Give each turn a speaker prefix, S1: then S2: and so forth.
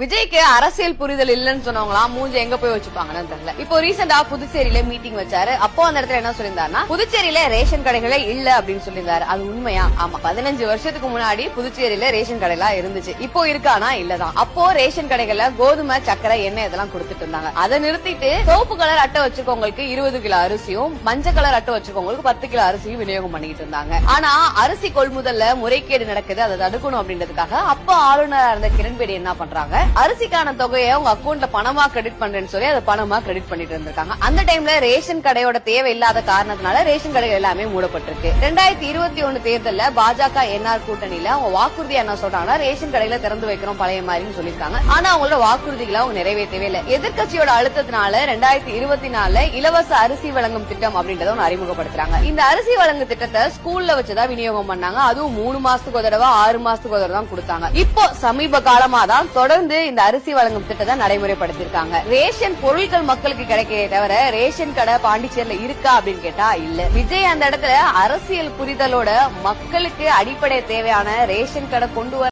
S1: விஜய்க்கு அரசியல் புரிதல் இல்லைன்னு சொன்னவங்களாம் மூஞ்சி எங்க போய் வச்சுப்பாங்கன்னு தெரியல. இப்போ ரீசெண்டா புதுச்சேரியில மீட்டிங் வச்சாரு. அப்போ அந்த இடத்துல என்ன சொல்லியிருந்தாருன்னா புதுச்சேரியில ரேஷன் கடைகளே இல்ல அப்படின்னு சொல்லியிருந்தாரு. அது உண்மையா? ஆமா. பதினஞ்சு வருஷத்துக்கு முன்னாடி புதுச்சேரியில ரேஷன் கடைலாம் இருந்துச்சு. இப்போ இருக்கானா? இல்லதான். அப்போ ரேஷன் கடைகள்ல கோதுமை சக்கரை எண்ணெய் இதெல்லாம் கொடுத்துட்டு இருந்தாங்க. அதை நிறுத்திட்டு சோப்பு கலர் அட்டை வச்சுக்கவங்களுக்கு இருபது கிலோ அரிசியும் மஞ்சள் கலர் அட்டை வச்சுக்கவங்களுக்கு பத்து கிலோ அரிசியும் விநியோகம் பண்ணிட்டு இருந்தாங்க. ஆனா அரிசி கொள்முதல்ல முறைகேடு நடக்குது. அதை தடுக்கணும் அப்படின்றதுக்காக அப்போ ஆளுநரா இருந்த கிரண்பேடி என்ன பண்றாங்க? அரிசிக்கான தொகையை உங்க அக்கௌண்ட்ல பணமா கிரெடிட் பண்றேன்னு சொல்லி அதை பணமா கிரெடிட் பண்ணிட்டு இருந்திருக்காங்க. அந்த டைம்ல ரேஷன் கடையோட தேவை இல்லாத காரணத்தினால ரேஷன் கடைகள் எல்லாமே மூடப்பட்டிருக்கு. ரெண்டாயிரத்தி இருபத்தி ஒண்ணு தேர்தல்ல பாஜக என்ஆர் கூட்டணியில அவங்க வாக்குறுதி என்ன சொல்றாங்கன்னா ரேஷன் கடையில திறந்து வைக்கிறோம் பழைய மாதிரின்னு சொல்லியிருக்காங்க. ஆனா அவங்களோட வாக்குறுதிகளை அவங்க நிறைவேற்றவே இல்லை. எதிர்க்கட்சியோட அழுத்தத்தினால ரெண்டாயிரத்தி இருபத்தி நாலுல இலவச அரிசி வழங்கும் திட்டம் அப்படின்றத ஒன்று அறிமுகப்படுத்துறாங்க. இந்த அரிசி வழங்கும் திட்டத்தை ஸ்கூல்ல வச்சுதான் விநியோகம் பண்ணாங்க. அதுவும் மூணு மாசத்துக்கு ஒரு தடவை ஆறு மாசத்துக்கு ஒரு தடவை தான் கொடுத்தாங்க. இப்போ சமீப காலமா தான் தொடர்ந்து இந்த அரிசி வழங்கும் திட்டத்தை நடைமுறைப்படுத்திருக்காங்க ரேஷன் பொருட்கள் மக்களுக்கு கிடைக்கிறே தவிர ரேஷன் கடை பாண்டிச்சேரியில இருக்கா அப்படின்னு கேட்டா இல்ல. விஜய் அந்த இடத்துல அரசியல் புரிதலோட மக்களுக்கு அடிப்படை தேவையான ரேஷன் கடை கொண்டு வர